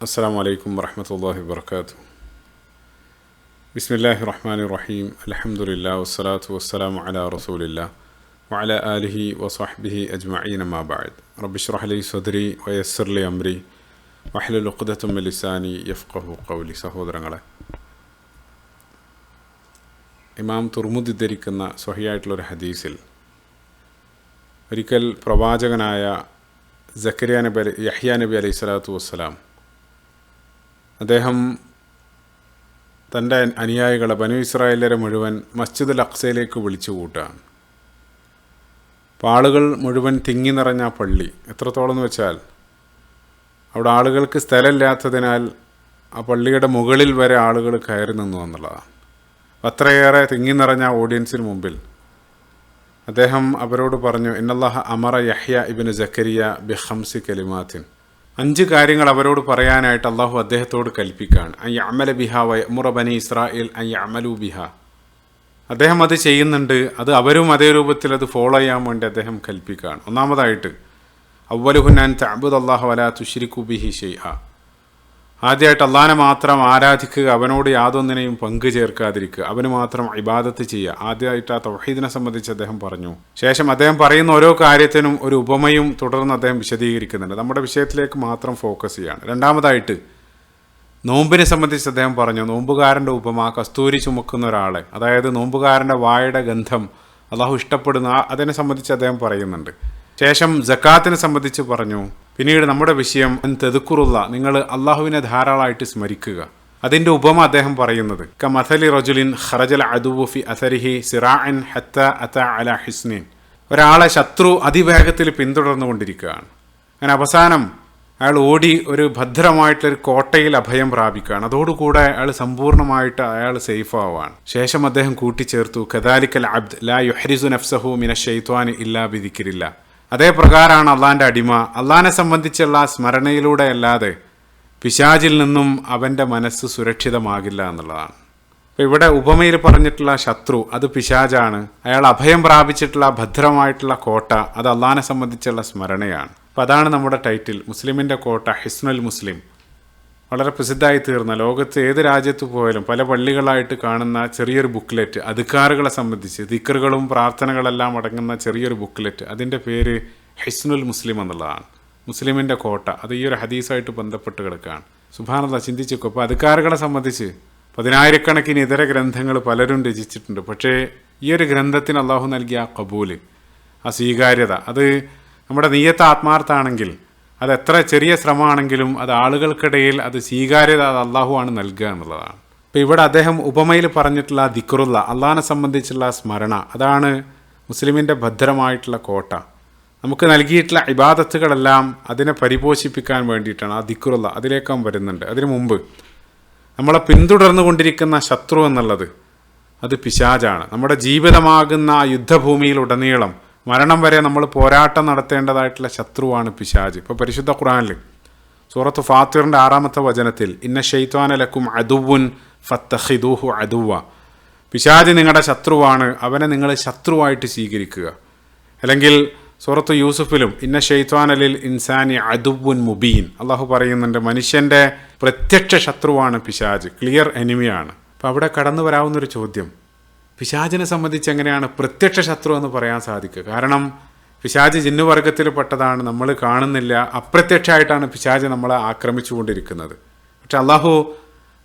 അസ്സാം അലൈക്കും വർഹമത്തല്ലാഹി വർക്കാത്തു ബിസ്മില്ലാഹി റഹ്മാൻ റഹീം. അലഹമുല്ല വസ്സലാത്തു വസ്സലാം അല റസൂലില്ല വഅല ആലിഹി വസാഹ്ബിഹി അജ്മഈൻ അമാബാദ് റബിഷ്റഹലി സദരി വയസ്സർലി അംരി വഹ്ലുൽ ഉഖ്ദത്തും ലിസാനി യഫ്ഖഹു ഖൗലി. സഹോദരങ്ങളെ ഇമാം തുർമുദ് ധരിക്കുന്ന സ്വഹിയായിട്ടുള്ളൊരു ഹദീസിൽ ഒരിക്കൽ പ്രവാചകനായ ജക്കരിയ നബി യഹ്യ നബി അലൈഹി സ്വലാത്തു വസ്സലാം അദ്ദേഹം തന്റെ അനുയായികളെ ബനു ഇസ്രായേലരെ മുഴുവൻ മസ്ജിദുൽ അക്സയിലേക്ക് വിളിച്ചു കൂട്ടുകയാണ് ആളുകൾ മുഴുവൻ തിങ്ങി നിറഞ്ഞ പള്ളി എത്രത്തോളം എന്ന് വെച്ചാൽ അവിടെ ആളുകൾക്ക് സ്ഥലമില്ലാത്തതിനാൽ ആ പള്ളിയുടെ മുകളിൽ വരെ ആളുകൾ കയറി നിന്നു എന്നുള്ളതാണ്. അത്രയേറെ തിങ്ങി നിറഞ്ഞ ഓഡിയൻസിന് മുമ്പിൽ അദ്ദേഹം അവരോട് പറഞ്ഞു ഇന്നല്ലാഹ അമറ യഹ്യ ഇബിന് ജക്കരിയ ബിഹംസി കലിമാത്തിൻ. അഞ്ച് കാര്യങ്ങൾ അവരോട് പറയാനായിട്ട് അള്ളാഹു അദ്ദേഹത്തോട് കൽപ്പിക്കുകയാണ്. അയ്യ അമല ബിഹ വയമുറ ബനി ഇസ്രായേൽ അയ്യ അമലു ബിഹ. അദ്ദേഹം അത് ചെയ്യുന്നുണ്ട്. അത് അവരും അതേ രൂപത്തിൽ അത് ഫോളോ ചെയ്യാൻ വേണ്ടി അദ്ദേഹം കൽപ്പിക്കുകയാണ്. ഒന്നാമതായിട്ട് അവലുഹുനാൻ തഅബുദ് അള്ളാഹു അല തുഷിരിക്കു ബിഹി ഷെയ്ഹ ആദ്യമായിട്ട് അള്ളാനെ മാത്രം ആരാധിക്കുക അവനോട് യാതൊന്നിനെയും പങ്കു ചേർക്കാതിരിക്കുക അവന് മാത്രം ഇബാദത്ത് ചെയ്യുക. ആദ്യമായിട്ട് ആ തൗഹീദിനെ സംബന്ധിച്ച് അദ്ദേഹം പറഞ്ഞു. ശേഷം അദ്ദേഹം പറയുന്ന ഓരോ കാര്യത്തിനും ഒരു ഉപമയും തുടർന്ന് അദ്ദേഹം വിശദീകരിക്കുന്നുണ്ട്. നമ്മുടെ വിഷയത്തിലേക്ക് മാത്രം ഫോക്കസ് ചെയ്യാണ്. രണ്ടാമതായിട്ട് നോമ്പിനെ സംബന്ധിച്ച് അദ്ദേഹം പറഞ്ഞു നോമ്പുകാരന്റെ ഉപമ കസ്തൂരി ചുമക്കുന്ന ഒരാളെ അതായത് നോമ്പുകാരന്റെ വായുടെ ഗന്ധം അള്ളാഹു ഇഷ്ടപ്പെടുന്ന അതിനെ സംബന്ധിച്ച് അദ്ദേഹം പറയുന്നുണ്ട്. ശേഷം ജക്കാത്തിനെ സംബന്ധിച്ച് പറഞ്ഞു പിന്നീട് നമ്മുടെ വിഷയം തെതുക്കുറുള്ള നിങ്ങൾ അള്ളാഹുവിനെ ധാരാളമായിട്ട് സ്മരിക്കുക. അതിന്റെ ഉപമ അദ്ദേഹം പറയുന്നത് കമഥലി മഥലി റജുലിൻ ഖറജൽ അദുബുഫി അസരിഹി സിറാഅൻ ഹത്ത അത അല ഹിസ്നിൻ. ഒരാളെ ശത്രു അതിവേഗത്തിൽ പിന്തുടർന്നുകൊണ്ടിരിക്കുകയാണ്. അങ്ങനെ അവസാനം അയാൾ ഓടി ഒരു ഭദ്രമായിട്ടൊരു കോട്ടയിൽ അഭയം പ്രാപിക്കുകയാണ്. അതോടുകൂടെ അയാൾ സമ്പൂർണമായിട്ട് അയാൾ സേഫ് ആവുകയാണ് ശേഷം അദ്ദേഹം കൂട്ടിച്ചേർത്തു കദാലിക്കൽ അബ്ദ് ലാ യുഹരിസു നഫ്സഹു മിന ഷെയ്ത്വാൻ ഇല്ലാ ബിദിക്കിരില്ല അതേ പ്രകാരമാണ് അള്ളാന്റെ അടിമ. അള്ളാനെ സംബന്ധിച്ചുള്ള സ്മരണയിലൂടെ അല്ലാതെ പിശാചിൽ നിന്നും അവന്റെ മനസ്സ് സുരക്ഷിതമാകില്ല എന്നുള്ളതാണ്. അപ്പോൾ ഇവിടെ ഉപമയിൽ പറഞ്ഞിട്ടുള്ള ശത്രു അത് പിശാജാണ് അയാൾ അഭയം പ്രാപിച്ചിട്ടുള്ള ഭദ്രമായിട്ടുള്ള കോട്ട അത് അള്ളാനെ സംബന്ധിച്ചുള്ള സ്മരണയാണ്. അപ്പം അതാണ് നമ്മുടെ ടൈറ്റിൽ മുസ്ലിമിന്റെ കോട്ട ഹിസ്നുൽ മുസ്ലിം. വളരെ പ്രസിദ്ധമായി തീർന്ന ലോകത്ത് ഏത് രാജ്യത്ത് പോയാലും പല പള്ളികളായിട്ട് കാണുന്ന ചെറിയൊരു ബുക്ക്ലെറ്റ് അധികാറുകളെ സംബന്ധിച്ച് ദിക്കറുകളും പ്രാർത്ഥനകളെല്ലാം അടങ്ങുന്ന ചെറിയൊരു ബുക്ക്ലെറ്റ് അതിന്റെ പേര് ഹിസ്നുൽ മുസ്ലിം എന്നുള്ളതാണ്. മുസ്ലിമിന്റെ കോട്ട അത് ഈ ഒരു ഹദീസായിട്ട് ബന്ധപ്പെട്ട് കിടക്കുകയാണ്. സുഭാനത ചിന്തിച്ചേക്കും. അപ്പോൾ അധികാരികളെ സംബന്ധിച്ച് പതിനായിരക്കണക്കിന് ഇതര ഗ്രന്ഥങ്ങൾ പലരും രചിച്ചിട്ടുണ്ട്. പക്ഷേ ഈ ഒരു ഗ്രന്ഥത്തിന് അള്ളാഹു നൽകിയ ആ കബൂൽ ആ സ്വീകാര്യത അത് നമ്മുടെ നീയത്ത് ആത്മാർത്ഥാണെങ്കിൽ അത് എത്ര ചെറിയ ശ്രമമാണെങ്കിലും അത് ആളുകൾക്കിടയിൽ അത് സ്വീകാര്യത അത് അള്ളാഹു ആണ് നൽകുക എന്നുള്ളതാണ്. അപ്പോൾ ഇവിടെ അദ്ദേഹം ഉപമയിൽ പറഞ്ഞിട്ടുള്ള ദിക്റുള്ള അള്ളാഹിനെ സംബന്ധിച്ചുള്ള സ്മരണ അതാണ് മുസ്ലിമിന്റെ ഭദ്രമായിട്ടുള്ള കോട്ട. നമുക്ക് നൽകിയിട്ടുള്ള ഇബാദത്തുകളെല്ലാം അതിനെ പരിപോഷിപ്പിക്കാൻ വേണ്ടിയിട്ടാണ് ആ ദിക്റുള്ള അതിലേക്കാൻ വരുന്നുണ്ട്. അതിനു മുമ്പ് നമ്മളെ പിന്തുടർന്നു കൊണ്ടിരിക്കുന്ന ശത്രു എന്നുള്ളത് അത് പിശാജാണ് നമ്മുടെ ജീവിതമാകുന്ന ആ യുദ്ധഭൂമിയിലുടനീളം മരണം വരെ നമ്മൾ പോരാട്ടം നടത്തേണ്ടതായിട്ടുള്ള ശത്രുവാണ് പിശാജ്. ഇപ്പോൾ പരിശുദ്ധ ഖുറാനിൽ സൂറത്ത് ഫാത്തിറിന്റെ ആറാമത്തെ വചനത്തിൽ ഇന്ന ഷെയ്ത്വാനലക്കും അദുവുൻ ഫത്തഹിദൂഹു അദുവ പിശാജ് നിങ്ങളുടെ ശത്രുവാണ് അവനെ നിങ്ങൾ ശത്രുവായിട്ട് സ്വീകരിക്കുക. അല്ലെങ്കിൽ സൂറത്ത് യൂസുഫിലും ഇന്ന ഷെയ്ത്വാനലിൽ ഇൻസാനി അതുവുൻ മുബീൻ. അള്ളാഹു പറയുന്നുണ്ട് മനുഷ്യന്റെ പ്രത്യക്ഷ ശത്രുവാണ് പിശാജ്. ക്ലിയർ എനിമിയാണ്. അപ്പോൾ അവിടെ കടന്നു വരാവുന്നൊരു ചോദ്യം പിശാചിനെ സംബന്ധിച്ച് എങ്ങനെയാണ് പ്രത്യക്ഷ ശത്രു എന്ന് പറയാൻ സാധിക്കുക? കാരണം പിശാജ് ജിന്നുവർഗത്തിൽപ്പെട്ടതാണ് നമ്മൾ കാണുന്നില്ല. അപ്രത്യക്ഷമായിട്ടാണ് പിശാജ് നമ്മളെ ആക്രമിച്ചുകൊണ്ടിരിക്കുന്നത്. പക്ഷെ അള്ളാഹു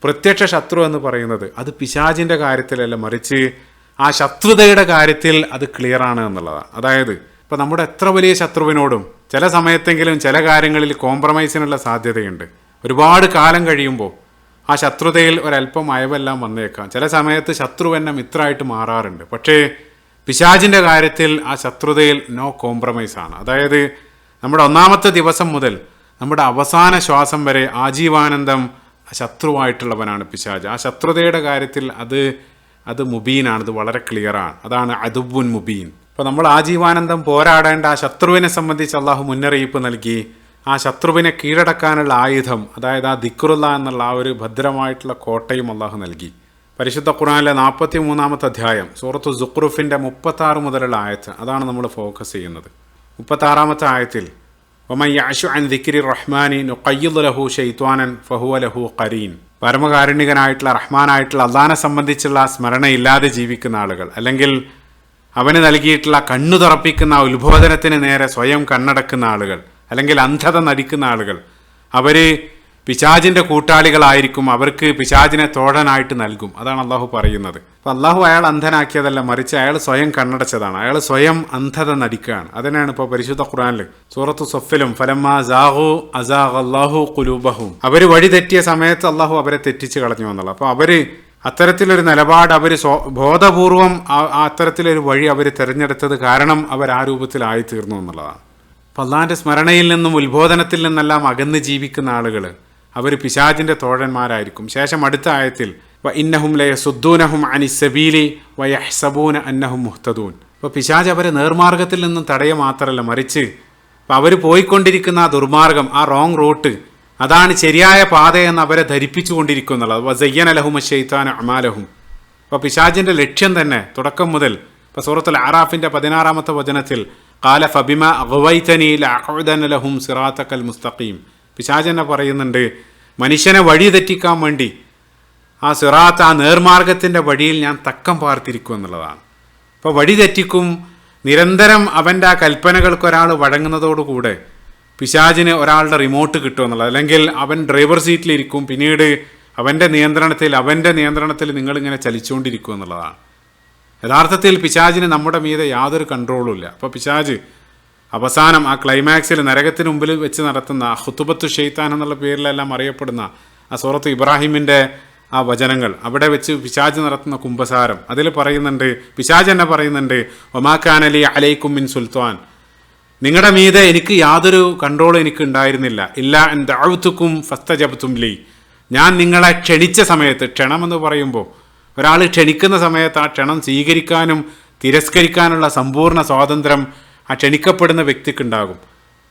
പ്രത്യക്ഷ ശത്രു എന്ന് പറയുന്നത് അത് പിശാജിന്റെ കാര്യത്തിലല്ല മറിച്ച് ആ ശത്രുതയുടെ കാര്യത്തിൽ അത് ക്ലിയർ ആണ് എന്നുള്ളതാണ്. അതായത് ഇപ്പം നമ്മുടെ എത്ര വലിയ ശത്രുവിനോടും ചില സമയത്തെങ്കിലും ചില കാര്യങ്ങളിൽ കോംപ്രമൈസിനുള്ള സാധ്യതയുണ്ട്. ഒരുപാട് കാലം കഴിയുമ്പോൾ ആ ശത്രുതയിൽ ഒരല്പം അയവെല്ലാം വന്നേക്കാം. ചില സമയത്ത് ശത്രു എന്നെ മിത്രമായിട്ട് മാറാറുണ്ട്. പക്ഷേ പിശാജിന്റെ കാര്യത്തിൽ ആ ശത്രുതയിൽ നോ കോംപ്രമൈസ് ആണ്. അതായത് നമ്മുടെ ഒന്നാമത്തെ ദിവസം മുതൽ നമ്മുടെ അവസാന ശ്വാസം വരെ ആജീവാനന്ദം ശത്രുവായിട്ടുള്ളവനാണ് പിശാജ് ആ ശത്രുതയുടെ കാര്യത്തിൽ അത് അത് മുബീനാണ് അത് വളരെ ക്ലിയറാണ് അതാണ് അതുബുൻ മുബീൻ. അപ്പോൾ നമ്മൾ ആജീവാനന്ദം പോരാടേണ്ട ആ ശത്രുവിനെ സംബന്ധിച്ച് അള്ളാഹു മുന്നറിയിപ്പ് നൽകി. ആ ശത്രുവിനെ കീഴടക്കാനുള്ള ആയുധം അതായത് ആ ദിക്റുല്ല എന്നുള്ള ആ ഒരു ഭദ്രമായിട്ടുള്ള കോട്ടയും അള്ളാഹു നൽകി. പരിശുദ്ധ ഖുറാനിലെ നാൽപ്പത്തി മൂന്നാമത്തെ അധ്യായം സൂറത്തു സുക്രുഫിന്റെ മുപ്പത്താറ് മുതലുള്ള ആയത്ത് അതാണ് നമ്മൾ ഫോക്കസ് ചെയ്യുന്നത്. മുപ്പത്താറാമത്തെ ആയത്തിൽ ഒമൻ യാഷു അൻ ദിക്രി റഹ്മാനി നുഖയ്യുദ് ലഹു ഷെയ്ത്വാനൻ ഫഹുവ ലഹു കരീൻ പരമകാരുണികനായിട്ടുള്ള റഹ്മാനായിട്ടുള്ള അള്ളാനെ സംബന്ധിച്ചുള്ള സ്മരണയില്ലാതെ ജീവിക്കുന്ന ആളുകൾ അല്ലെങ്കിൽ അവന് നൽകിയിട്ടുള്ള കണ്ണു തുറപ്പിക്കുന്ന ഉത്ബോധനത്തിന് നേരെ സ്വയം കണ്ണടക്കുന്ന ആളുകൾ അല്ലെങ്കിൽ അന്ധത നടിക്കുന്ന ആളുകൾ. അവർ പിശാജിന്റെ കൂട്ടാളികളായിരിക്കും. അവർക്ക് പിശാജിനെ തോഴനായിട്ട് നൽകും. അതാണ് അള്ളാഹു പറയുന്നത്. അപ്പോൾ അള്ളാഹു അയാൾ അന്ധനാക്കിയതല്ല മറിച്ച് അയാൾ സ്വയം കണ്ണടച്ചതാണ്. അയാൾ സ്വയം അന്ധത നടിക്കുകയാണ്. അതിനാണ് ഇപ്പോൾ പരിശുദ്ധ ഖുറാനിൽ സൂറത്തു സൊഫിലും ഫലം ജാഹു അസാഹ് അള്ളാഹു കുലൂബഹും അവർ വഴി തെറ്റിയ സമയത്ത് അള്ളാഹു അവരെ തെറ്റിച്ച് കളഞ്ഞു എന്നുള്ളത്. അപ്പോൾ അവർ അത്തരത്തിലൊരു നിലപാട് അവർ ബോധപൂർവം അത്തരത്തിലൊരു വഴി അവർ തിരഞ്ഞെടുത്തത് കാരണം അവർ ആ രൂപത്തിലായി തീർന്നു എന്നുള്ളതാണ്. അപ്പം സ്മരണയിൽ നിന്നും ഉത്ബോധനത്തിൽ നിന്നെല്ലാം അകന്ന് ജീവിക്കുന്ന ആളുകൾ അവർ പിശാജിന്റെ തോഴന്മാരായിരിക്കും. ശേഷം അടുത്ത ആയത്തിൽ വ ഇന്നഹും ലയ സുദ്ദൂനഹും അനി സബീലി വയഹ്സബൂന അന്നഹും മുഹ്തദൂൻ. അപ്പോൾ പിശാജ് അവരെ നേർമാർഗത്തിൽ നിന്നും തടയ മാത്രമല്ല മറിച്ച് അവർ പോയിക്കൊണ്ടിരിക്കുന്ന ആ ദുർമാർഗം ആ റോങ് റൂട്ട് അതാണ് ശരിയായ പാതയെന്ന് അവരെ ധരിപ്പിച്ചു കൊണ്ടിരിക്കും എന്നുള്ളത് വസയ്യൻ അലഹും ഷെയ്ത്താൻ അമാലഹും. അപ്പോൾ പിശാജിന്റെ ലക്ഷ്യം തന്നെ തുടക്കം മുതൽ ഇപ്പോൾ സൂറത്തുൽ ആറാഫിന്റെ പതിനാറാമത്തെ വചനത്തിൽ കാല ഫബിമ അഗവൈതനി ലഅഖുദന ലഹും സിറാത്തക്കൽ മുസ്തഖീം. പിശാജ് തന്നെ പറയുന്നുണ്ട് മനുഷ്യനെ വഴി തെറ്റിക്കാൻ വേണ്ടി ആ സിറാത്ത് ആ നേർമാർഗത്തിന്റെ വഴിയിൽ ഞാൻ തക്കം പാർത്തിരിക്കും എന്നുള്ളതാണ്. അപ്പോൾ വഴി തെറ്റിക്കും നിരന്തരം അവന്റെ ആ കൽപ്പനകൾക്ക് ഒരാൾ വഴങ്ങുന്നതോടുകൂടെ പിശാജിന് ഒരാളുടെ റിമോട്ട് കിട്ടും എന്നുള്ളത്. അല്ലെങ്കിൽ അവൻ ഡ്രൈവർ സീറ്റിലിരിക്കും പിന്നീട് അവന്റെ നിയന്ത്രണത്തിൽ അവന്റെ നിയന്ത്രണത്തിൽ നിങ്ങളിങ്ങനെ ചലിച്ചുകൊണ്ടിരിക്കും എന്നുള്ളതാണ്. യഥാർത്ഥത്തിൽ പിശാജിന് നമ്മുടെ മീതെ യാതൊരു കൺട്രോളും ഇല്ല. അപ്പോൾ പിശാജ് അവസാനം ആ ക്ലൈമാക്സിൽ നരകത്തിന് മുമ്പിൽ വെച്ച് നടത്തുന്ന ഹുത്തുബത്തു ഷെയ്ത്താൻ എന്നുള്ള പേരിലെല്ലാം അറിയപ്പെടുന്ന ആ സൂറത്ത് ഇബ്രാഹിമിന്റെ ആ വചനങ്ങൾ. അവിടെ വെച്ച് പിശാജ് നടത്തുന്ന കുംഭസാരം. അതിൽ പറയുന്നുണ്ട് പിശാജ് തന്നെ പറയുന്നുണ്ട് ഒമാക്കാനലി അലൈക്കും മിൻ സുൽത്താൻ. നിങ്ങളുടെ മീതെ എനിക്ക് യാതൊരു കൺട്രോളും എനിക്ക് ഉണ്ടായിരുന്നില്ല. ഇല്ല എന്റെ അഴുത്തുക്കും ഫസ്തജപത്തും ലീ. ഞാൻ നിങ്ങളെ ക്ഷണിച്ച സമയത്ത് ക്ഷണമെന്ന് പറയുമ്പോൾ ഒരാൾ ക്ഷണിക്കുന്ന സമയത്ത് ആ ക്ഷണം സ്വീകരിക്കാനും തിരസ്കരിക്കാനുള്ള സമ്പൂർണ സ്വാതന്ത്ര്യം ആ ക്ഷണിക്കപ്പെടുന്ന വ്യക്തിക്കുണ്ടാകും.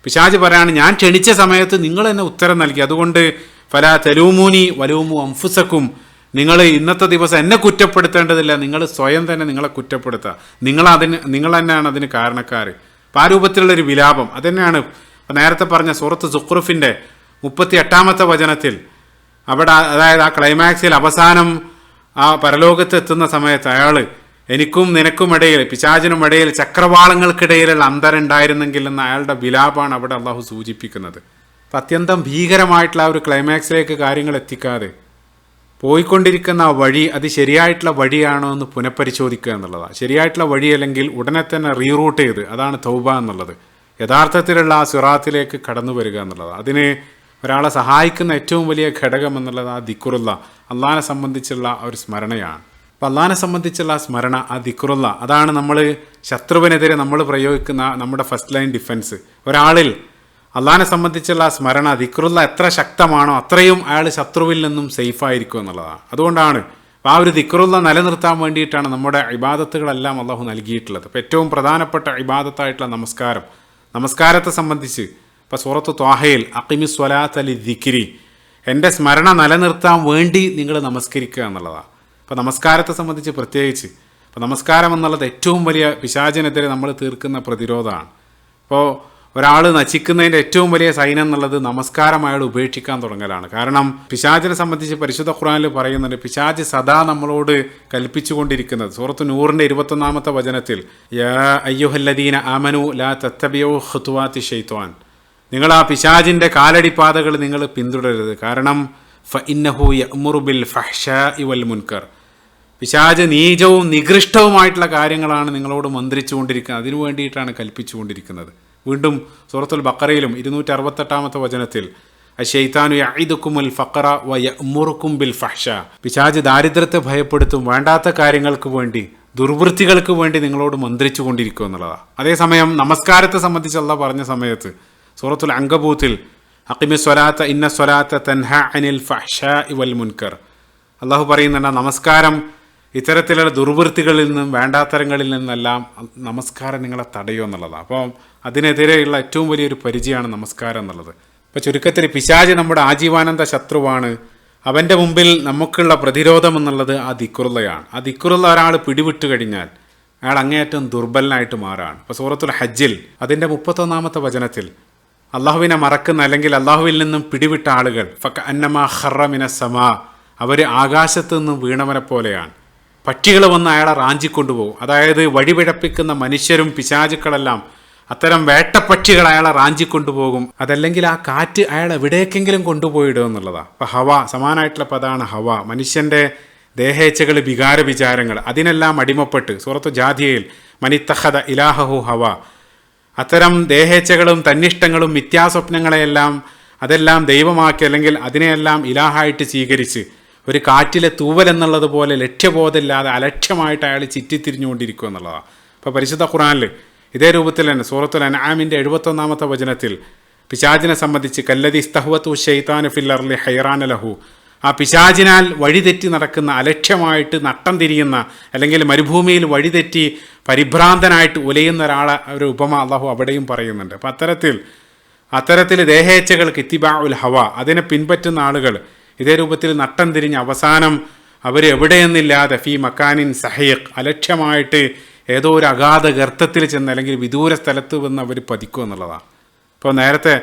പിശാജ് പറയാണ് ഞാൻ ക്ഷണിച്ച സമയത്ത് നിങ്ങൾ എന്നെ ഉത്തരം നൽകി. അതുകൊണ്ട് ഫല തെലൂമൂനി വലൂമു അംഫുസക്കും. നിങ്ങൾ ഇന്നത്തെ ദിവസം എന്നെ കുറ്റപ്പെടുത്തേണ്ടതില്ല. നിങ്ങൾ സ്വയം തന്നെ നിങ്ങളെ കുറ്റപ്പെടുത്തുക നിങ്ങൾ അതിന് നിങ്ങൾ തന്നെയാണ് അതിന് കാരണക്കാർ ആ രൂപത്തിലുള്ളൊരു വിലാപം. അതുതന്നെയാണ് നേരത്തെ പറഞ്ഞ സുഹൃത്ത് സുഖ്റുഫിന്റെ മുപ്പത്തി എട്ടാമത്തെ വചനത്തിൽ. അവിടെ അതായത് ആ ക്ലൈമാക്സിൽ അവസാനം ആ പരലോകത്ത് എത്തുന്ന സമയത്ത് അയാൾ എനിക്കും നിനക്കും ഇടയിൽ പിശാചിനും ഇടയിൽ ചക്രവാളങ്ങൾക്കിടയിലുള്ള അന്തരം ഉണ്ടായിരുന്നെങ്കിൽ എന്ന അയാളുടെ വിലാപാണ് അവിടെ അള്ളാഹു സൂചിപ്പിക്കുന്നത്. അത്യന്തം ഭീകരമായിട്ടുള്ള ഒരു ക്ലൈമാക്സിലേക്ക് കാര്യങ്ങൾ എത്തിക്കാതെ പോയിക്കൊണ്ടിരിക്കുന്ന ആ വഴി അത് ശരിയായിട്ടുള്ള വഴിയാണോ എന്ന് പുനഃപരിശോധിക്കുക എന്നുള്ളതാണ്. ശരിയായിട്ടുള്ള വഴി അല്ലെങ്കിൽ ഉടനെ തന്നെ റീറൂട്ട് ചെയ്ത് അതാണ് തൗബ എന്നുള്ളത്. യഥാർത്ഥത്തിലുള്ള ആ സിറാത്തിലേക്ക് കടന്നു വരിക എന്നുള്ളത് അതിന് ഒരാളെ സഹായിക്കുന്ന ഏറ്റവും വലിയ ഘടകം എന്നുള്ളത് ആ ദിക്കുറുള്ള അള്ളാഹിനെ സംബന്ധിച്ചുള്ള ഒരു സ്മരണയാണ്. അപ്പം അള്ളാഹിനെ സംബന്ധിച്ചുള്ള സ്മരണ ആ ദിക്കുറുള്ള അതാണ് നമ്മൾ ശത്രുവിനെതിരെ നമ്മൾ പ്രയോഗിക്കുന്ന നമ്മുടെ ഫസ്റ്റ് ലൈൻ ഡിഫൻസ് ഒരാളിൽ അള്ളാഹിനെ സംബന്ധിച്ചുള്ള സ്മരണ ദിക്റുള്ള എത്ര ശക്തമാണോ അത്രയും അയാൾ ശത്രുവിൽ നിന്നും സേഫായിരിക്കും എന്നുള്ളതാണ്. അതുകൊണ്ടാണ് ആ ഒരു ദിക്റുള്ള നിലനിർത്താൻ വേണ്ടിയിട്ടാണ് നമ്മുടെ ഇബാദത്തുകളെല്ലാം അള്ളാഹു നൽകിയിട്ടുള്ളത്. അപ്പോൾ ഏറ്റവും പ്രധാനപ്പെട്ട ഇബാദത്തായിട്ടുള്ള നമസ്കാരം. നമസ്കാരത്തെ സംബന്ധിച്ച് ഇപ്പോൾ സൂറത്ത് ത്വാഹയിൽ അക്കിമി സ്വലാത്ത് അലി ദിക്കിരി എന്റെ സ്മരണ നിലനിർത്താൻ വേണ്ടി നിങ്ങൾ നമസ്കരിക്കുക എന്നുള്ളതാണ് അപ്പോൾ നമസ്കാരത്തെ സംബന്ധിച്ച് പ്രത്യേകിച്ച് അപ്പോൾ നമസ്കാരം എന്നുള്ളത് ഏറ്റവും വലിയ പിശാചിനെതിരെ നമ്മൾ തീർക്കുന്ന പ്രതിരോധമാണ്. ഇപ്പോൾ ഒരാൾ നശിക്കുന്നതിന്റെ ഏറ്റവും വലിയ സൈൻ എന്നുള്ളത് നമസ്കാരം അയാൾ ഉപേക്ഷിക്കാൻ തുടങ്ങലാണ്. കാരണം പിശാചിനെ സംബന്ധിച്ച് പരിശുദ്ധ ഖുറാനിൽ പറയുന്നുണ്ട് പിശാജ് സദാ നമ്മളോട് കൽപ്പിച്ചുകൊണ്ടിരിക്കുന്നത്. സൂറത്ത് നൂറിന്റെ ഇരുപത്തൊന്നാമത്തെ വചനത്തിൽ യാ അയ്യുഹല്ലദീന ആമനു ലാ തത്തബിയോ ഹുത്വാത്തി ഷെയ്ത്വാൻ നിങ്ങൾ ആ പിശാജിന്റെ കാലടിപ്പാതകൾ നിങ്ങൾ പിന്തുടരരുത്. കാരണം ഫ ഇന്നഹു യമുറുബിൽ ഫഹ്ഷ ഇവൽ മുൻകർ. പിശാജ് നീചവും നികൃഷ്ടവുമായിട്ടുള്ള കാര്യങ്ങളാണ് നിങ്ങളോട് മന്ത്രിച്ചുകൊണ്ടിരിക്കുന്നത് അതിനു വേണ്ടിയിട്ടാണ് കൽപ്പിച്ചുകൊണ്ടിരിക്കുന്നത്. വീണ്ടും സൂറത്തുൽ ബക്കറയിലും ഇരുന്നൂറ്റി അറുപത്തെട്ടാമത്തെ വചനത്തിൽ അഷെയ്ത്താനു യഈദുക്കുമുൽ ഫഖറ വ യഅ്മുറുക്കും ബിൽ ഫഹ്ഷ. പിശാജ് ദാരിദ്ര്യത്തെ ഭയപ്പെടുത്തും വേണ്ടാത്ത കാര്യങ്ങൾക്ക് വേണ്ടി ദുർവൃത്തികൾക്ക് വേണ്ടി നിങ്ങളോട് മന്ത്രിച്ചു കൊണ്ടിരിക്കുക എന്നുള്ളതാണ് അതേസമയം നമസ്കാരത്തെ സംബന്ധിച്ചുള്ള പറഞ്ഞ സമയത്ത് സൂറത്തുൽ അങ്കബൂത്തിൽ അക്കിമി സ്വലാത്ത ഇന്ന സ്വലാത്ത തൻഹ അനിൽ ഫഹ്ഷ ഇവൽ മുൻകർ. അള്ളാഹു പറയുന്നുണ്ട് നമസ്കാരം ഇത്തരത്തിലുള്ള ദുർവൃത്തികളിൽ നിന്നും വേണ്ടാത്തരങ്ങളിൽ നിന്നെല്ലാം നമസ്കാരം നിങ്ങളെ തടയോ എന്നുള്ളതാണ് അപ്പോൾ അതിനെതിരെയുള്ള ഏറ്റവും വലിയൊരു പരിചയമാണ് നമസ്കാരം എന്നുള്ളത്. ഇപ്പോൾ ചുരുക്കത്തിൽ പിശാജ് നമ്മുടെ ആജീവാനന്ദ ശത്രുവാണ്. അവന്റെ മുമ്പിൽ നമുക്കുള്ള പ്രതിരോധം എന്നുള്ളത് ആ ദിക്കുറുള്ളയാണ് ആ ദിക്കുറുള്ള ഒരാൾ പിടിവിട്ട് കഴിഞ്ഞാൽ അയാൾ അങ്ങേയറ്റം ദുർബലനായിട്ട് മാറാണ്. ഇപ്പോൾ സൂറത്തുൽ ഹജ്ജിൽ അതിന്റെ മുപ്പത്തൊന്നാമത്തെ വചനത്തിൽ അള്ളാഹുവിനെ മറക്കുന്ന അല്ലെങ്കിൽ അള്ളാഹുവിൽ നിന്നും പിടിവിട്ട ആളുകൾ ഫക്ക അന്നമ ഹറമിന സമാ അവർ ആകാശത്തു നിന്നും വീണവനെ പോലെയാണ്. പക്ഷികൾ വന്ന് അയാളെ റാഞ്ചിക്കൊണ്ടുപോകും. അതായത് വഴിപിഴപ്പിക്കുന്ന മനുഷ്യരും പിശാചുക്കളെല്ലാം അത്തരം വേട്ടപ്പക്ഷികൾ അയാളെ റാഞ്ചിക്കൊണ്ടുപോകും. അതല്ലെങ്കിൽ ആ കാറ്റ് അയാൾ എവിടേക്കെങ്കിലും കൊണ്ടുപോയിടും എന്നുള്ളതാണ്. അപ്പം ഹവ സമാനമായിട്ടുള്ള പദമാണ് ഹവ. മനുഷ്യന്റെ ദേഹേച്ഛകൾ വികാര വിചാരങ്ങൾ അതിനെല്ലാം അടിമപ്പെട്ട് സുഹൃത്തു ജാതിയയിൽ മനിത്തഹദ ഇലാഹഹു ഹവ അത്തരം ദേഹേച്ഛകളും തന്നിഷ്ടങ്ങളും മിഥ്യാസ്വപ്നങ്ങളെയെല്ലാം അതെല്ലാം ദൈവമാക്കി അല്ലെങ്കിൽ അതിനെയെല്ലാം ഇലാഹായിട്ട് സ്വീകരിച്ച് ഒരു കാറ്റിലെ തൂവൽ എന്നുള്ളതുപോലെ ലക്ഷ്യബോധമില്ലാതെ അലക്ഷ്യമായിട്ട് അയാൾ ചുറ്റിത്തിരിഞ്ഞുകൊണ്ടിരിക്കുക എന്നുള്ളതാണ് അപ്പോൾ പരിശുദ്ധ ഖുറാനിൽ ഇതേ രൂപത്തിൽ തന്നെ സൂറത്തുൽ അനാമിന്റെ എഴുപത്തൊന്നാമത്തെ വചനത്തിൽ പിശാജിനെ സംബന്ധിച്ച് കല്ലതി സ്തഹുവത്തു ഷെയ്ത്താനു ഫില്ലർലി ഹൈറാന ലഹു. ആ പിശാജിനാൽ വഴിതെറ്റി നടക്കുന്ന അലക്ഷ്യമായിട്ട് നട്ടം തിരിയുന്ന അല്ലെങ്കിൽ മരുഭൂമിയിൽ വഴിതെറ്റി പരിഭ്രാന്തനായിട്ട് ഉലയുന്ന ഒരാളെ ഒരു ഉപമ അള്ളാഹു അവിടെയും പറയുന്നുണ്ട്. അപ്പം അത്തരത്തിൽ അത്തരത്തിൽ ദേഹേച്ഛകൾക്ക് ഇത്തിബാ ഉൽ ഹവ അതിനെ പിൻപറ്റുന്ന ആളുകൾ ഇതേ രൂപത്തിൽ നട്ടം തിരിഞ്ഞ് അവസാനം അവർ എവിടെയെന്നില്ലാതെ ഫി മക്കാനിൻ സഹയക് അലക്ഷ്യമായിട്ട് ഏതോ ഒരു അഗാധ ഗർത്തത്തിൽ ചെന്ന് അല്ലെങ്കിൽ വിദൂര സ്ഥലത്ത് വന്ന് അവർ പതിക്കും എന്നുള്ളതാണ്. ഇപ്പോൾ നേരത്തെ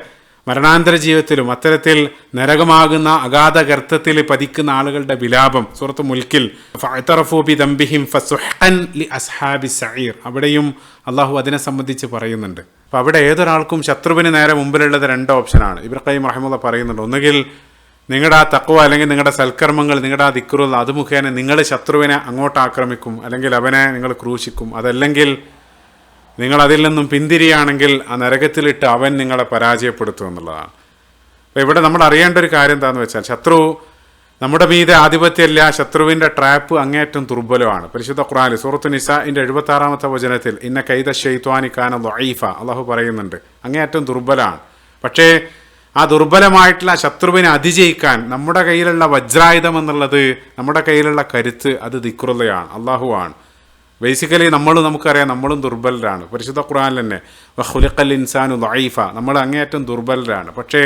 മരണാന്തര ജീവിതത്തിലും അത്തരത്തിൽ നരകമാകുന്ന അഗാധ ഗർത്തത്തിൽ പതിക്കുന്ന ആളുകളുടെ വിലാപം സുഹൃത്ത് മുൽക്കിൽ ദംബിഹിം ഫസുഹൻ സഈർ. അവിടെയും അള്ളാഹു അതിനെ സംബന്ധിച്ച് പറയുന്നുണ്ട്. അപ്പോൾ അവിടെ ഏതൊരാൾക്കും ശത്രുവിന് നേരെ മുമ്പിലുള്ളത് രണ്ട് ഓപ്ഷനാണ്. ഇബ്രാഹിം റഹമുള്ള പറയുന്നുണ്ട്. ഒന്നുകിൽ നിങ്ങളുടെ ആ തക്കവ അല്ലെങ്കിൽ നിങ്ങളുടെ സൽക്കർമ്മങ്ങൾ നിങ്ങളുടെ ആ ദിക്റുള്ള അത് മുഖേന നിങ്ങൾ ശത്രുവിനെ അങ്ങോട്ട് ആക്രമിക്കും അല്ലെങ്കിൽ അവനെ നിങ്ങൾ ക്രൂശിക്കും. അതല്ലെങ്കിൽ നിങ്ങൾ അതിൽ നിന്നും പിന്തിരിയാണെങ്കിൽ ആ നരകത്തിലിട്ട് അവൻ നിങ്ങളെ പരാജയപ്പെടുത്തും എന്നുള്ളതാണ്. അപ്പോൾ ഇവിടെ നമ്മൾ അറിയേണ്ട ഒരു കാര്യം എന്താണെന്ന് വെച്ചാൽ ശത്രു നമ്മുടെ മീതെ ആധിപത്യമല്ല ശത്രുവിന്റെ ട്രാപ്പ് അങ്ങേറ്റം ദുർബലമാണ്. പരിശുദ്ധ ഖുറാൻ സൂറത്തു നിസാഇന്റെ എഴുപത്തി ആറാമത്തെ വചനത്തിൽ ഇന്ന കൈത ഷെയ്ത്വാനി ഖാൻ ലൊയ്ഫ അള്ളാഹു പറയുന്നുണ്ട് അങ്ങേയറ്റം ദുർബലമാണ്. പക്ഷേ ആ ദുർബലമായിട്ടുള്ള ശത്രുവിനെ അതിജയിക്കാൻ നമ്മുടെ കയ്യിലുള്ള വജ്രായുധം എന്നുള്ളത് നമ്മുടെ കയ്യിലുള്ള കരുത്ത് അത് ദിക്രുതയാണ് അള്ളാഹുവാണ്. ബേസിക്കലി നമ്മൾ നമുക്കറിയാം നമ്മളും ദുർബലരാണ്. പരിശുദ്ധ ഖുർആനിൽ തന്നെ വഹുലിഖൽ ഇൻസാനു ലൈഫ നമ്മൾ അങ്ങേയറ്റം ദുർബലരാണ്. പക്ഷേ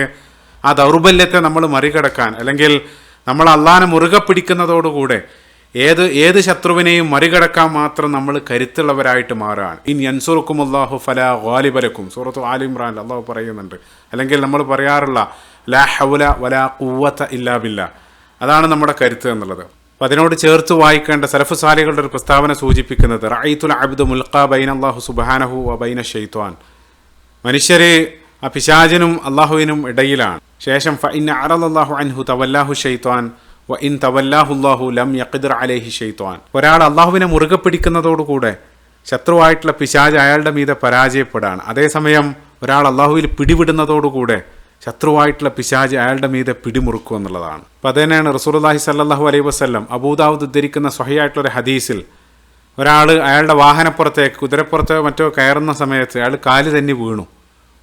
ആ ദൗർബല്യത്തെ നമ്മൾ മറികടക്കാൻ അല്ലെങ്കിൽ നമ്മൾ അള്ളാനെ മുറുകെ പിടിക്കുന്നതോടുകൂടെ ഏത് ഏത് ശത്രുവിനെയും മറികടക്കാൻ മാത്രം നമ്മൾ കരുത്തുള്ളവരായിട്ട് മാറുകയാണ്. ഇൻ യൻസുറുക്കും അള്ളാഹു ഫല വാലിബലക്കും സൂറത്തു ആലിമ്രാൻ അള്ളാഹു പറയുന്നുണ്ട്. അല്ലെങ്കിൽ നമ്മൾ പറയാറുള്ള ലാ ഹൗല വലാ കൂവത്ത ഇല്ലാ ബില്ല അതാണ് നമ്മുടെ കരുത്ത് എന്നുള്ളത്. അപ്പം അതിനോട് ചേർത്ത് വായിക്കേണ്ട സലഫുസാലികളുടെ ഒരു പ്രസ്താവന സൂചിപ്പിക്കുന്നത് റായിത്തുൽ അബ്ദു മുൽഖ ബൈൻ അള്ളാഹു സുബാനഹു ബൈന ഷെയ്ത്വാൻ മനുഷ്യരെ ആ പിശാചിനും അള്ളാഹുവിനും ഇടയിലാണ്. ശേഷം ഫ ഇൻ അറലാഹു അൻഹു തവല്ലാഹു ഷെയ്ത്വാൻ വ ഇൻ തവല്ലാഹുല്ലാഹു ലം യഖിദർ അലേഹി ഷെയ്ത്വാൻ ഒരാൾ അള്ളാഹുവിനെ മുറുകെ പിടിക്കുന്നതോടുകൂടെ ശത്രുവായിട്ടുള്ള പിശാജ് അയാളുടെ മീതെ പരാജയപ്പെടാണ്. അതേസമയം ഒരാൾ അള്ളാഹുവിൽ പിടിവിടുന്നതോടുകൂടെ ശത്രുവായിട്ടുള്ള പിശാജ് അയാളുടെ മീതെ പിടിമുറുക്കും എന്നുള്ളതാണ്. അപ്പം അത് തന്നെയാണ് സല്ലാഹു അലൈഹി വസല്ലം അബൂദാവൂദ് ഉദ്ധരിക്കുന്ന സ്വഹിയായിട്ടുള്ളൊരു ഹദീസിൽ ഒരാൾ അയാളുടെ വാഹനപ്പുറത്തേക്ക് കുതിരപ്പുറത്തോ മറ്റോ കയറുന്ന സമയത്ത് അയാൾ കാൽ തന്നെ വീണു.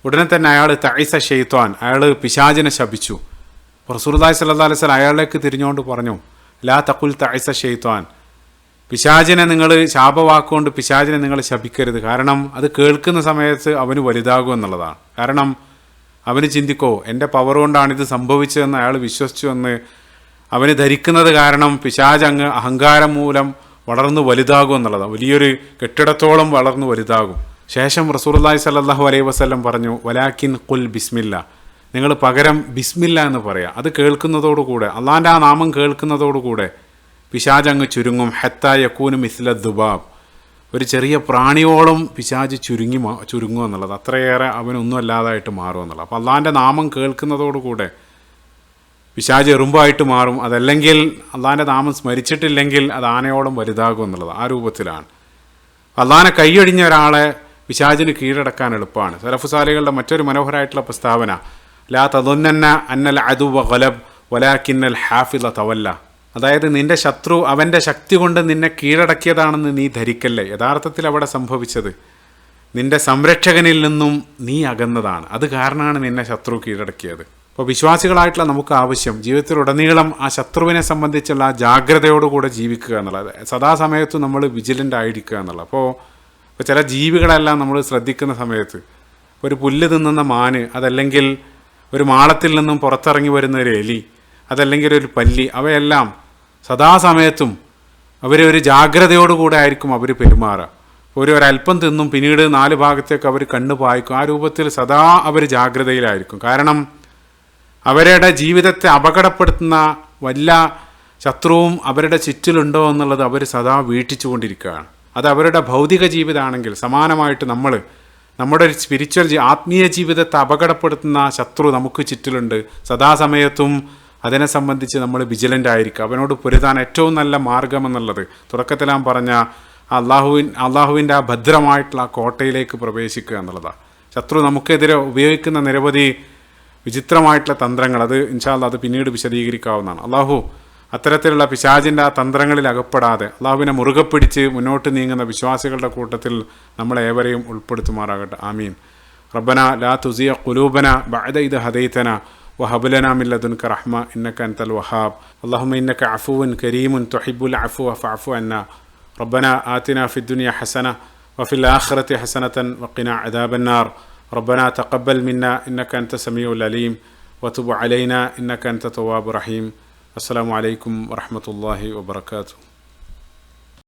ഉടനെ തന്നെ അയാൾ തൈസ ഷെയ്ത്വാൻ അയാൾ പിശാജിനെ ശപിച്ചു. റസൂലുള്ളാഹി സല്ലാ അലൈഹി വസല്ലം അയാളിലേക്ക് തിരിഞ്ഞുകൊണ്ട് പറഞ്ഞു ലാ തക്കുൽ തൈസ ഷെയ്ത്വാൻ പിശാജിനെ നിങ്ങൾ ശാപവാക്കുകൊണ്ട് പിശാജിനെ നിങ്ങൾ ശപിക്കരുത്. കാരണം അത് കേൾക്കുന്ന സമയത്ത് അവന് വലുതാകും എന്നുള്ളതാണ്. കാരണം അവന് ചിന്തിക്കോ എന്റെ പവർ കൊണ്ടാണ് ഇത് സംഭവിച്ചതെന്ന് അയാൾ വിശ്വസിച്ചു എന്ന്. അവന് ധരിക്കുന്നത് കാരണം പിശാജ് അങ്ങ് അഹങ്കാരം മൂലം വളർന്നു വലുതാകും എന്നുള്ളതാണ്. വലിയൊരു കെട്ടിടത്തോളം വളർന്നു വലുതാകും. ശേഷം റസൂർല്ലാഹി സല്ലാഹു അലൈ വസ്ലം പറഞ്ഞു വലാക്കിൻ കുൽ ബിസ്മില്ല. നിങ്ങൾ പകരം ബിസ്മില്ല എന്ന് പറയാം. അത് കേൾക്കുന്നതോടുകൂടെ അള്ളാന്റെ ആ നാമം കേൾക്കുന്നതോടുകൂടെ പിശാജ് അങ്ങ് ചുരുങ്ങും. ഹെത്ത യക്കൂനും ഇസ്ല ദുബാബ്. ഒരു ചെറിയ പ്രാണിയോളം പിശാജ് ചുരുങ്ങി ചുരുങ്ങുക എന്നുള്ളത്. അത്രയേറെ അവനൊന്നും അല്ലാതായിട്ട് മാറും എന്നുള്ളത്. അപ്പോൾ അള്ളാന്റെ നാമം കേൾക്കുന്നതോടുകൂടെ പിശാജ് എറുമ്പായിട്ട് മാറും. അതല്ലെങ്കിൽ അള്ളാന്റെ നാമം സ്മരിച്ചിട്ടില്ലെങ്കിൽ അത് ആനയോളം വലുതാകും എന്നുള്ളത് ആ രൂപത്തിലാണ്. അള്ളാനെ കൈയൊഴിഞ്ഞ ഒരാളെ പിശാജിന് കീഴടക്കാൻ എളുപ്പമാണ്. സലഫുസാലികളുടെ മറ്റൊരു മനോഹരമായിട്ടുള്ള പ്രസ്താവന ലാ തതൊന്നന്ന അന്നൽ അദു വലബ് വലാക്കിന്നൽ ഹാഫില തവല്ല. അതായത് നിന്റെ ശത്രു അവന്റെ ശക്തി കൊണ്ട് നിന്നെ കീഴടക്കിയതാണെന്ന് നീ ധരിക്കല്ലേ? യഥാർത്ഥത്തിൽ അവിടെ സംഭവിച്ചത് നിന്റെ സംരക്ഷകനിൽ നിന്നും നീ അകന്നതാണ്. അത് കാരണമാണ് നിന്നെ ശത്രു കീഴടക്കിയത്. അപ്പോൾ വിശ്വാസികളായിട്ടുള്ള നമുക്ക് ആവശ്യം ജീവിതത്തിലുടനീളം ആ ശത്രുവിനെ സംബന്ധിച്ചുള്ള ആ ജാഗ്രതയോടുകൂടെ ജീവിക്കുക എന്നുള്ളത്. സദാസമയത്തും നമ്മൾ വിജിലന്റ് ആയിരിക്കുക എന്നുള്ളത്. അപ്പോൾ ഇപ്പോൾ ചില ജീവികളെല്ലാം നമ്മൾ ശ്രദ്ധിക്കുന്ന സമയത്ത് ഒരു പുല്ല് തിന്നുന്ന മാന് അതല്ലെങ്കിൽ ഒരു മാളത്തിൽ നിന്നും പുറത്തിറങ്ങി വരുന്ന ഒരു എലി അതല്ലെങ്കിൽ ഒരു പല്ലി അവയെല്ലാം സദാസമയത്തും അവർ ഒരു ജാഗ്രതയോടുകൂടെ ആയിരിക്കും അവർ പെരുമാറുക. ഒരു ഒരല്പം തിന്നും പിന്നീട് നാല് ഭാഗത്തേക്ക് അവർ കണ്ണ് പായിക്കും. ആ രൂപത്തിൽ സദാ അവർ ജാഗ്രതയിലായിരിക്കും. കാരണം അവരുടെ ജീവിതത്തെ അപകടപ്പെടുത്തുന്ന വല്ല ശത്രുവും അവരുടെ ചുറ്റിലുണ്ടോ എന്നുള്ളത് അവർ സദാ വീട്ടിച്ചുകൊണ്ടിരിക്കുകയാണ് അത് അവരുടെ ഭൗതിക ജീവിതമാണെങ്കിൽ സമാനമായിട്ട് നമ്മൾ നമ്മുടെ ഒരു സ്പിരിച്വൽ ആത്മീയ ജീവിതത്തെ അപകടപ്പെടുത്തുന്ന ശത്രു നമുക്ക് ചുറ്റിലുണ്ട്. സദാസമയത്തും അതിനെ സംബന്ധിച്ച് നമ്മൾ വിജിലന്റ് ആയിരിക്കുക. അവനോട് പൊരുതാൻ ഏറ്റവും നല്ല മാർഗം എന്നുള്ളത് തുടക്കത്തിൽ ഞാൻ പറഞ്ഞ അള്ളാഹുവിൻ അള്ളാഹുവിന്റെ ആ ഭദ്രമായിട്ടുള്ള ആ കോട്ടയിലേക്ക് പ്രവേശിക്കുക എന്നുള്ളതാണ്. ശത്രു നമുക്കെതിരെ ഉപയോഗിക്കുന്ന നിരവധി വിചിത്രമായിട്ടുള്ള തന്ത്രങ്ങൾ അത് ഇൻഷാല്ല അത് പിന്നീട് വിശദീകരിക്കാവുന്നതാണ്. അള്ളാഹു അത്തരത്തിലുള്ള പിശാചിന്റെ ആ തന്ത്രങ്ങളിൽ അകപ്പെടാതെ അള്ളാഹുവിനെ മുറുകെ പിടിച്ച് മുന്നോട്ട് നീങ്ങുന്ന വിശ്വാസികളുടെ കൂട്ടത്തിൽ നമ്മളേവരെയും ഉൾപ്പെടുത്തുമാറാകട്ടെ. ആമീൻ. റബ്ബന ലാ തുസിയ കുലൂബന ബഅദ ഇത് ഹദൈതന وهب لنا من لدنك رحمة إنك أنت الوهاب. اللهم إنك عفو كريم تحب العفو فاعف عنا. ربنا آتنا في الدنيا حسنة وفي الآخرة حسنة وقنا عذاب النار. ربنا تقبل منا إنك أنت السميع العليم. وتب علينا إنك أنت تواب رحيم السلام عليكم ورحمة الله وبركاته.